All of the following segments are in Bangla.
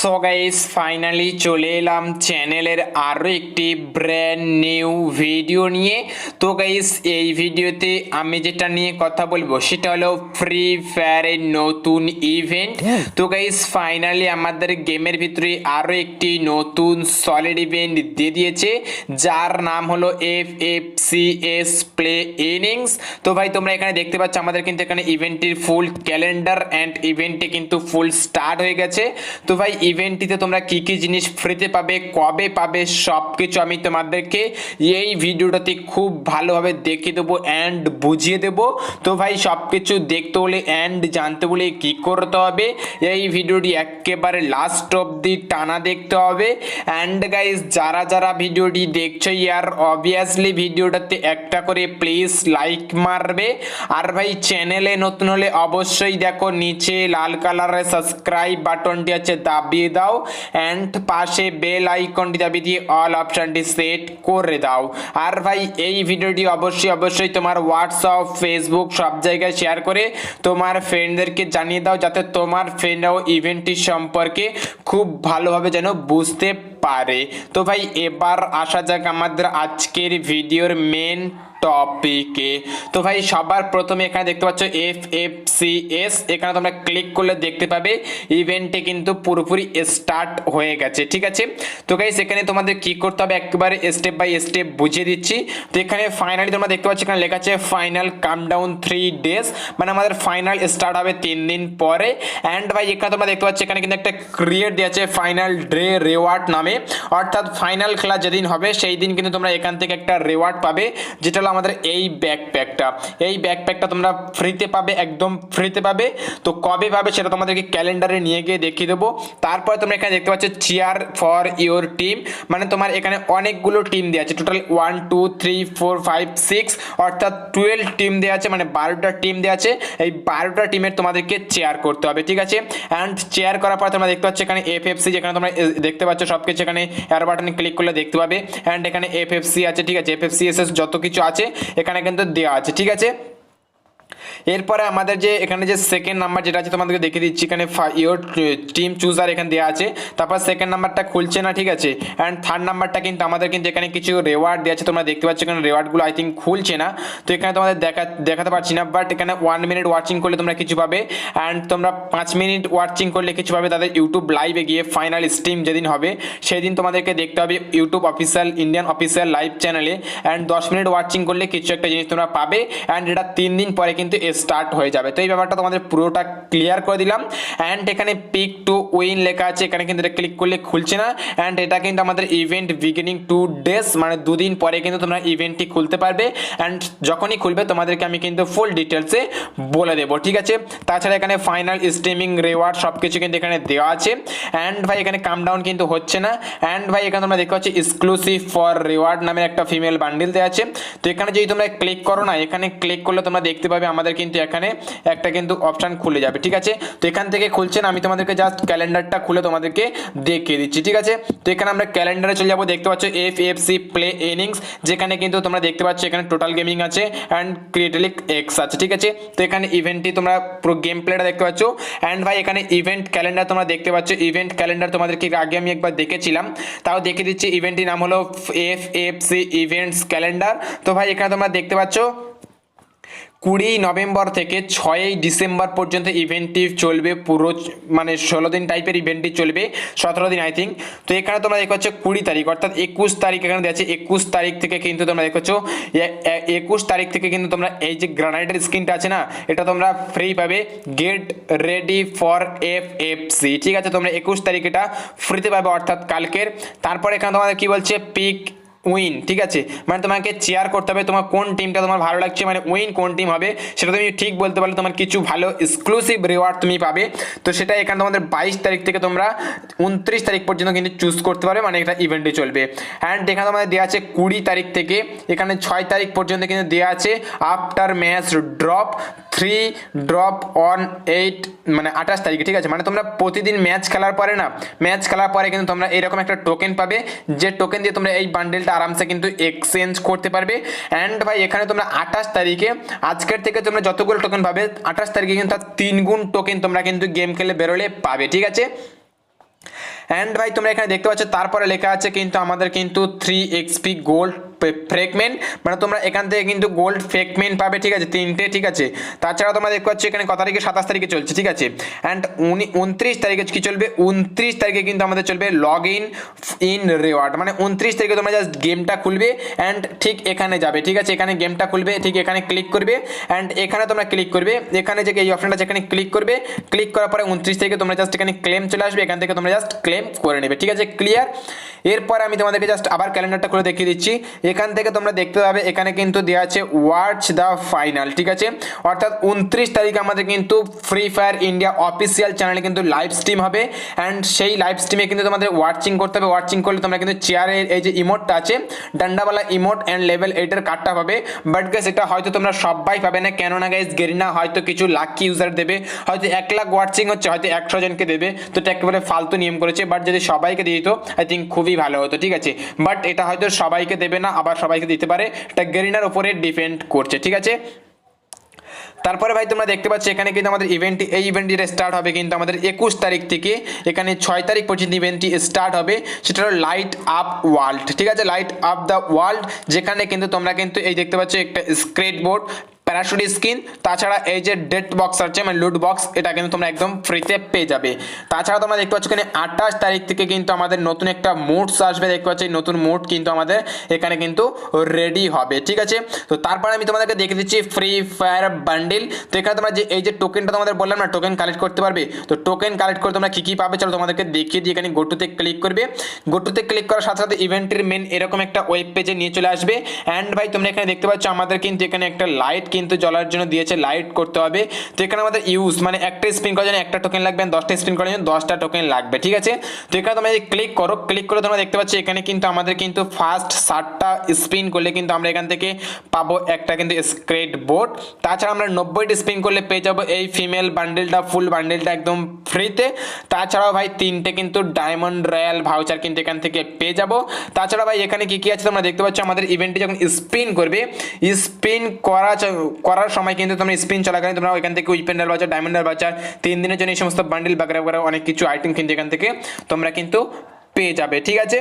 সো গাইস ফাইনালি চলে এলাম চ্যানেলের আরও একটি ব্র্যান্ড নিউ ভিডিও নিয়ে। তো গাইস এই ভিডিওতে আমি যেটা নিয়ে কথা বলব সেটা হলো ফ্রি ফায়ারের নতুন ইভেন্ট তো গাইস ফাইনালি আমাদের গেমের ভিতরে আরও একটি নতুন সলিড ইভেন্ট দিয়ে দিয়েছে যার নাম হলো F F C S play innings তো ভাই তোমরা এখানে দেখতে পাচ্ছ আমাদের কিন্তু এখানে ইভেন্টের ফুল ক্যালেন্ডার অ্যান্ড ইভেন্টে কিন্তু ফুল স্টার্ট হয়ে গেছে। তো ভাই ইভেন্টটিতে তোমরা কি কি জিনিস ফ্রিতে পাবে, কবে পাবে সব কিছু আমি তোমাদেরকে এই ভিডিওটাতে খুব ভালোভাবে দেখিয়ে দেবো অ্যান্ড বুঝিয়ে দেবো। তো ভাই সব কিছু দেখতে হলে অ্যান্ড জানতে হলে কি করতে হবে? এই ভিডিওটি একেবারে লাস্ট অবধি টানা দেখতে হবে। অ্যান্ড গাইজ যারা যারা ভিডিওটি দেখছ, ইয়ার অবভিয়াসলি ভিডিওটাতে একটা করে প্লিজ লাইক মারবে। আর ভাই চ্যানেলে নতুন হলে অবশ্যই দেখো, নিচে লাল কালারের সাবস্ক্রাইব বাটনটি আছে দাবিয়ে দাও অ্যান্ড পাশে বেল আইকনটি দাবিয়ে দিয়ে অল অপশনটি সেট করে দাও। আর ভাই, এই ভিডিওটি অবশ্যই অবশ্যই তোমার হোয়াটসঅ্যাপ ফেসবুক সব জায়গায় শেয়ার করে তোমার ফ্রেন্ডদেরকে জানিয়ে দাও, যাতে তোমার ফ্রেন্ডরাও ইভেন্টটি সম্পর্কে খুব ভালোভাবে যেন বুঝতে পারে। তো ভাই, এবার আসা যাক আমাদের আজকের ভিডিওর মেন টপিকে তো ভাই, সবার প্রথমে এখানে দেখতে পাচ্ছ এফ এফ সি এস এখানে তোমরা ক্লিক করলে দেখতে পাবে ইভেন্টে কিন্তু পুরোপুরি স্টার্ট হয়ে গেছে, ঠিক আছে? তো গাইস এখানে তোমাদের কি করতে হবে? একবারে স্টেপ বাই স্টেপ বুঝিয়ে দিচ্ছি। তো এখানে ফাইনালি তোমরা দেখতে পাচ্ছ, এখানে লেখা আছে final come down three days মানে আমাদের ফাইনাল স্টার্ট হবে তিন দিন পরে। অ্যান্ড ভাই, এখানে তোমরা দেখতে পাচ্ছ, এখানে কিন্তু একটা ক্রিয়েট দেওয়া আছে ফাইনাল ডে রেওয়ার্ড নামে। অর্থাৎ ফাইনাল খেলা যেদিন হবে, সেই দিন কিন্তু তোমরা এখান থেকে একটা রেওয়ার্ড পাবে, যেটা হলো আমাদের এই ব্যাকপ্যাকটা এই ব্যাকপ্যাকটা তোমরা ফ্রিতে পাবে, একদম ফ্রিতে পাবে। তো কবে পাবে সেটা তোমাদেরকে ক্যালেন্ডারে নিয়ে গিয়ে দেখিয়ে দেবো। তারপরে তোমরা এখানে দেখতে পাচ্ছ চেয়ার ফর ইওর টিম মানে তোমার এখানে অনেকগুলো টিম দেওয়া আছে। Total one two three four five six অর্থাৎ টুয়েলভ টিম দেওয়া আছে। মানে বারোটা টিম দেওয়া আছে। এই বারোটা টিমের তোমাদেরকে চেয়ার করতে হবে, ঠিক আছে? অ্যান্ড চেয়ার করার পর তোমরা দেখতে পাচ্ছ এখানে এফ এফ সি যেখানে তোমরা দেখতে পাচ্ছ সব কিছু এখানে এয়ার বাটনে ক্লিক করলে দেখতে পাবে। অ্যান্ড এখানে এফ এফ সি আছে, ঠিক আছে? F F C S S যত কিছু আছে এখানে কিন্তু দেওয়া আছে ঠিক আছে? এরপরে আমাদের যে এখানে যে সেকেন্ড নাম্বার যেটা আছে তোমাদেরকে দেখিয়ে দিচ্ছি, এখানে ইয়োর টিম চুজার এখানে দেওয়া আছে। তারপর সেকেন্ড নাম্বারটা খুলছে না, ঠিক আছে? অ্যান্ড থার্ড নাম্বারটা কিন্তু আমাদের কিন্তু এখানে কিছু রেওয়ার্ড দেওয়া আছে, তোমরা দেখতে পাচ্ছ এখানে রেওয়ার্ডগুলো আই থিঙ্ক খুলছে না। তো এখানে তোমাদের দেখা, দেখাতে পারছি না বাট এখানে ওয়ান মিনিট ওয়াচিং করলে তোমরা কিছু পাবে। অ্যান্ড তোমরা পাঁচ মিনিট ওয়াচিং করলে কিছু পাবে তাদের ইউটিউব লাইভে গিয়ে ফাইনাল স্ট্রিম যেদিন হবে, সেদিন তোমাদেরকে দেখতে হবে YouTube official Indian official live চ্যানেলে অ্যান্ড দশ মিনিট ওয়াচিং করলে কিছু একটা জিনিস তোমরা পাবে। অ্যান্ড এটা তিন দিন পরে কিন্তু স্টার্ট হয়ে যাবে। তো এই ব্যাপারটা তোমাদের পুরোটা ক্লিয়ার করে দিলাম। অ্যান্ড এখানে পিক টু উইন লেখা আছে। এখানে কিন্তু এটা ক্লিক করলে খুলছে না। অ্যান্ড এটা কিন্তু আমাদের ইভেন্ট বিগিনিং টু ডেজ মানে দুদিন পরে কিন্তু তোমরা ইভেন্টটি খুলতে পারবে। অ্যান্ড যখনই খুলবে, তোমাদেরকে আমি কিন্তু ফুল ডিটেলসে বলে দেবো, ঠিক আছে? তাছাড়া এখানে ফাইনাল স্ট্রিমিং রেওয়ার্ড সব কিছু কিন্তু এখানে দেওয়া আছে। অ্যান্ড ভাই, এখানে কাম ডাউন কিন্তু হচ্ছে না। অ্যান্ড ভাই, এখানে তোমরা দেখতে পাচ্ছ এক্সক্লুসিভ ফর রেওয়ার্ড নামের একটা ফিমেল বান্ডিল দেওয়া আছে। তো এখানে যদি তোমরা ক্লিক করো না, এখানে ক্লিক করলে তোমরা দেখতে পাবে আমাদের কিন্তু এখানে একটা কিন্তু অপশান খুলে যাবে, ঠিক আছে? তো এখান থেকে খুলছেন, আমি তোমাদেরকে জাস্ট ক্যালেন্ডারটা খুলে তোমাদেরকে দেখিয়ে দিচ্ছি, ঠিক আছে? তো এখানে আমরা ক্যালেন্ডারে চলে যাব, দেখতে পাচ্ছ F F C play innings যেখানে কিন্তু তোমরা দেখতে পাচ্ছ এখানে টোটাল গেমিং আছে অ্যান্ড ক্রিয়েটিলিক এক্স আছে, ঠিক আছে? তো এখানে ইভেন্টটি তোমরা পুরো গেম প্লেটা দেখতে পাচ্ছ অ্যান্ড ভাই এখানে ইভেন্ট ক্যালেন্ডার তোমরা দেখতে পাচ্ছ ইভেন্ট ক্যালেন্ডার তোমাদেরকে আগে আমি একবার দেখেছিলাম, তাও দেখে দিচ্ছি ইভেন্টটির নাম হলো F F C events calendar তো ভাই এখানে তোমরা দেখতে পাচ্ছ কুড়ি নভেম্বর থেকে ছয়ই ডিসেম্বর পর্যন্ত ইভেন্টটি চলবে, পুরো মানে ষোলো দিন টাইপের ইভেন্টটি চলবে, সতেরো দিন আই থিঙ্ক তো এখানে তোমরা দেখতে পাচ্ছ কুড়ি তারিখ, অর্থাৎ একুশ তারিখ এখানে দেওয়া আছে। একুশ তারিখ থেকে কিন্তু তোমরা এ- একুশ তারিখ থেকে কিন্তু তোমরা এই যে গ্রানাইটের স্ক্রিনটা আছে না, এটা তোমরা ফ্রি পাবে। Get ready for F F C ঠিক আছে? তোমরা একুশ তারিখ এটা ফ্রিতে পাবে, অর্থাৎ কালকের। তারপর এখানে তোমাদের কি বলছে? পিক উইন ঠিক আছে? মানে তোমাকে চেয়ার করতে হবে তোমার কোন টিমটা তোমার ভালো লাগছে মানে উইন কোন টিম হবে, সেটা তুমি ঠিক বলতে পারলে তোমার কিছু ভালো এক্সক্লুসিভ রিওয়ার্ড তুমি পাবে। তো সেটা এখানে তোমাদের বাইশ তারিখ থেকে তোমরা উনত্রিশ তারিখ পর্যন্ত কিন্তু চুজ করতে পারবে মানে এটা ইভেন্টে চলবে। অ্যান্ড এখানে তোমাদের দেওয়া আছে কুড়ি তারিখ থেকে, এখানে ছয় তারিখ পর্যন্ত কিন্তু দেওয়া আছে after match drop three drop on eight মানে আঠাশ তারিখে, ঠিক আছে? মানে তোমরা প্রতিদিন ম্যাচ খেলার পরে না ম্যাচ খেলার পরে কিন্তু তোমরা এরকম একটা টোকেন পাবে, যে টোকেন দিয়ে তোমরা এই বান্ডেলটা আরামসে কিন্তু এক্সচেঞ্জ করতে পারবে। অ্যান্ড ভাই, এখানে তোমরা আঠাশ তারিখে, আজকের থেকে তোমরা যতগুলো টোকেন পাবে, আঠাশ তারিখে কিন্তু তার তিন গুণ টোকেন তোমরা কিন্তু গেম খেলে বেরোলে পাবে, ঠিক আছে? অ্যান্ড ভাই, তোমরা এখানে দেখতে পাচ্ছ, তারপরে লেখা আছে কিন্তু আমাদের কিন্তু থ্রি এক্সপি গোল্ড ফ্রেগমেন্ট মানে তোমরা এখান থেকে কিন্তু গোল্ড ফ্রেগমেন্ট পাবে, ঠিক আছে? তিনটে, ঠিক আছে? তাছাড়া তোমরা দেখতে পাচ্ছ এখানে কত তারিখে সাতাশ তারিখে চলছে, ঠিক আছে? অ্যান্ড উনি উনত্রিশ তারিখে কি চলবে? উনত্রিশ তারিখে কিন্তু আমাদের চলবে লগ ইন ইন রেওয়ার্ড মানে উনত্রিশ তারিখে তোমরা জাস্ট গেমটা খুলবে অ্যান্ড ঠিক এখানে যাবে, ঠিক আছে? এখানে গেমটা খুলবে, ঠিক এখানে ক্লিক করবে অ্যান্ড এখানে তোমরা ক্লিক করবে। এখানে যে এই অপশনটা যেখানে ক্লিক করবে। ক্লিক করার পরে উনত্রিশ তারিখে তোমরা জাস্ট এখানে ক্লেম চলে আসবে, এখান থেকে তোমরা জাস্ট ক্লেম করে নেবে, ঠিক আছে? ক্লিয়ার এরপর আমি তোমাদেরকে জাস্ট আবার ক্যালেন্ডারটা করে দেখিয়ে দিচ্ছি। এখান থেকে তোমরা দেখতে পাবে, এখানে কিন্তু দেওয়া আছে ওয়াচ দ্য ফাইনাল ঠিক আছে? অর্থাৎ উনত্রিশ তারিখে আমাদের কিন্তু ফ্রি ফায়ার ইন্ডিয়া অফিসিয়াল চ্যানেলে কিন্তু লাইভ স্ট্রিম হবে অ্যান্ড সেই লাইভ স্ট্রিমে কিন্তু তোমাদের ওয়াচিং করতে হবে। ওয়াচিং করলে তোমরা কিন্তু চেয়ারের এই যে ইমোটটা আছে, ডান্ডাওয়ালা ইমোট অ্যান্ড লেভেল এইটার কার্ডটা পাবে। বাট গাইস এটা হয়তো তোমরা সবাই পাবে না, কেননা গাইস গেরিনা হয়তো কিছু লাকি ইউজার দেবে, হয়তো এক লাখ ওয়াচিং হচ্ছে, হয়তো একশো জনকে দেবে, তো এটা একেবারে ফালতু নিয়ম করেছে বাট যদি সবাইকে দিয়ে দিত আই থিঙ্ক খুবই ভালো হতো, ঠিক আছে? বাট এটা হয়তো সবাইকে দেবে না আবার সবাইকে দিতে পারে। এটা গেরিনার উপরে ডিপেন্ড করছে, ঠিক আছে? তারপরে ভাই, তোমরা দেখতে পাচ্ছ, এখানে কিন্তু আমাদের ইভেন্টটি এই ইভেন্টটি স্টার্ট হবে কিন্তু আমাদের একুশ তারিখ থেকে, এখানে ছয় তারিখ পর্যন্ত ইভেন্টটি স্টার্ট হবে। সেটা হলো লাইট আপ ওয়ার্ল্ড ঠিক আছে? লাইট আপ দ্য ওয়ার্ল্ড যেখানে কিন্তু তোমরা কিন্তু এই দেখতে পাচ্ছ একটা স্ক্রেট বোর্ড প্যারাশুট স্কিন, তাছাড়া এই যে ডেট বক্স আছে মানে লুট বক্স, এটা কিন্তু তোমরা একদম ফ্রিতে পেয়ে যাবে। তাছাড়া তোমরা দেখতে পাচ্ছ এখানে আঠাশ তারিখ থেকে কিন্তু আমাদের নতুন একটা মোডস আসবে, দেখতে পাচ্ছ নতুন মুড কিন্তু আমাদের এখানে কিন্তু রেডি হবে, ঠিক আছে? তো তারপরে আমি তোমাদেরকে দেখে দিচ্ছি ফ্রি ফায়ার বান্ডিল তো এখানে তোমরা যে এই যে টোকেনটা তোমাদের বললাম না টোকেন কালেক্ট করতে পারবে? তো টোকেন কালেক্ট করে তোমরা কী কী পাবে, চলো তোমাদেরকে দেখিয়ে দিয়ে এখানে গোটুতে ক্লিক করবে। গোটুতে ক্লিক করার সাথে সাথে ইভেন্টের মেন এরকম একটা ওয়েব পেজে নিয়ে চলে আসবে। অ্যান্ড ভাই, তোমরা এখানে দেখতে পাচ্ছ আমাদের কিন্তু এখানে একটা লাইট কিন্তু জ্বলার জন্য দিয়েছে লাইট করতে হবে। তো এখানে আমাদের ইউজ মানে একটা স্পিন করার জন্য একটা টোকেন লাগবে, দশটা স্পিন করার জন্য দশটা টোকেন লাগবে, ঠিক আছে? তো এখানে তোমরা যদি ক্লিক করো ক্লিক করে তোমরা দেখতে পাচ্ছ এখানে কিন্তু আমাদের কিন্তু ফার্স্ট ষাটটা স্পিন করলে কিন্তু আমরা এখান থেকে পাবো একটা কিন্তু স্ক্রেট বোর্ড তাছাড়া আমরা নব্বইটা স্পিন করলে পেয়ে যাব এই ফিমেল বান্ডেলটা ফুল বান্ডেলটা একদম ফ্রিতে তাছাড়াও ভাই তিনটে কিন্তু ডায়মন্ড রয়্যাল ভাউচার কিন্তু এখান থেকে পেয়ে যাব। তাছাড়া ভাই এখানে কি কি আছে তোমরা দেখতে পাচ্ছ? আমাদের ইভেন্টে যখন স্পিন করবে স্পিন করা করার সময় কিন্তু তোমরা স্পিন চলাকালীন তোমরা ওইখান থেকে উইপেন্ডাল বাজার ডায়মন্ডাল বাজার, তিন দিনের জন্য এই সমস্ত বান্ডিল বাগেরা বাগেরা অনেক কিছু আইটেম কিন্তু এখান থেকে তোমরা কিন্তু পেয়ে যাবে, ঠিক আছে?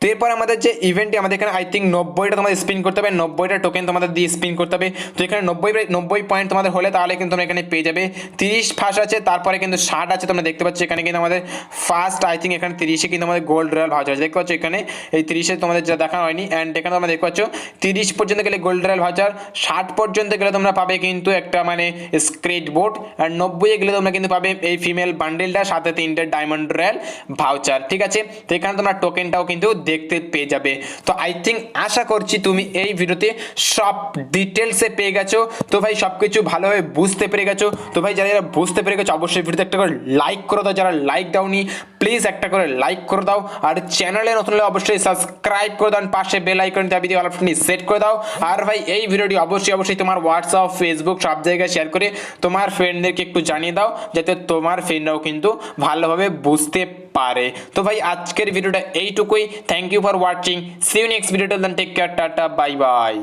তো এরপর আমাদের যে ইভেন্টে আমাদের এখানে আই থিঙ্ক নব্বইটা তোমাদের স্পিন করতে হবে, নব্বইটা টোকেন তোমাদের দিয়ে স্পিন করতে হবে। তো এখানে নব্বই নব্বই পয়েন্ট তোমাদের হলে তাহলে কিন্তু তোমরা এখানে পেয়ে যাবে। তিরিশ ফার্স্ট আছে, তারপরে কিন্তু ষাট আছে, তোমরা দেখতে পাচ্ছ এখানে কিন্তু আমাদের ফার্স্ট আই থিঙ্ক এখানে তিরিশে কিন্তু আমাদের গোল্ড রয়্যাল ভাউচার আছে দেখতে পাচ্ছ এখানে এই তিরিশে তোমাদের যা দেখা হয়নি। অ্যান্ড এখানে তোমরা দেখতে পাচ্ছ, তিরিশ পর্যন্ত গেলে গোল্ড রয়্যাল ভাউচার ষাট পর্যন্ত গেলে তোমরা পাবে কিন্তু একটা মানে স্ক্রেট বোর্ড আর নব্বইয়ে গেলে তোমরা কিন্তু পাবে এই ফিমেল বান্ডেলটা সাথে তিনটে ডায়মন্ড রয়্যাল ভাউচার ঠিক আছে? তো এখানে তোমরা টোকেনটাও কিন্তু দেখতে পেয়ে যাবে। তো আই থিঙ্ক আশা করছি তুমি এই ভিডিওতে সব ডিটেলসে পেয়ে গেছো। তো ভাই সব কিছু ভালোভাবে বুঝতে পেরে গেছো। তো ভাই যারা যারা বুঝতে পেরে গেছো, অবশ্যই ভিডিওতে একটা করে লাইক করে দাও। যারা লাইক দাওনি প্লিজ একটা করে লাইক করে দাও। আর চ্যানেলে নতুন হলে অবশ্যই সাবস্ক্রাইব করে দাও। পাশে বেল আইকন চাবি দিয়ে অপশনটি সেট করে দাও। আর ভাই, এই ভিডিওটি অবশ্যই অবশ্যই তোমার হোয়াটসঅ্যাপ ফেসবুক সব জায়গায় শেয়ার করে তোমার ফ্রেন্ডদেরকে একটু জানিয়ে দাও, যাতে তোমার ফ্রেন্ডরাও কিন্তু ভালোভাবে বুঝতে পারে। তো ভাই, আজকের ভিডিওটা এইটুকুই। Thank you for watching see you next video then take care tata bye bye